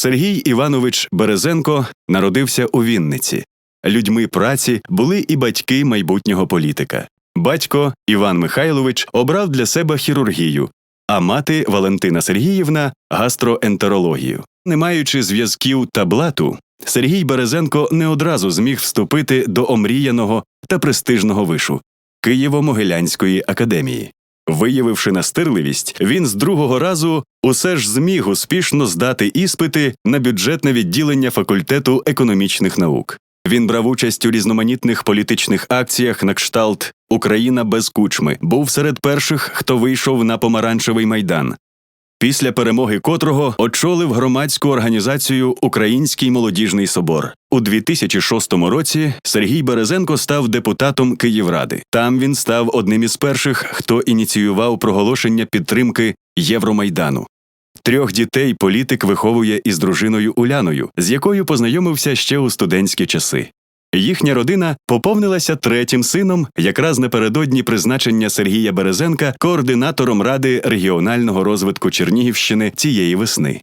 Сергій Іванович Березенко народився у Вінниці. Людьми праці були і батьки майбутнього політика. Батько Іван Михайлович обрав для себе хірургію, а мати Валентина Сергіївна гастроентерологію. Не маючи зв'язків та блату, Сергій Березенко не одразу зміг вступити до омріяного та престижного вишу Києво-Могилянської академії. Виявивши настирливість, він з другого разу усе ж зміг успішно здати іспити на бюджетне відділення факультету економічних наук. Він брав участь у різноманітних політичних акціях на кшталт Україна без кучми, був серед перших, хто вийшов на помаранчевий майдан. Після перемоги котрого очолив громадську організацію Український молодіжний собор. У 2006 році Сергій Березенко став депутатом Київради. Там він став одним із перших, хто ініціював проголошення підтримки Євромайдану. Трьох дітей політик виховує із дружиною Уляною, з якою познайомився ще у студентські часи. Їхня родина поповнилася третім сином якраз напередодні призначення Сергія Березенка координатором Ради регіонального розвитку Чернігівщини цієї весни.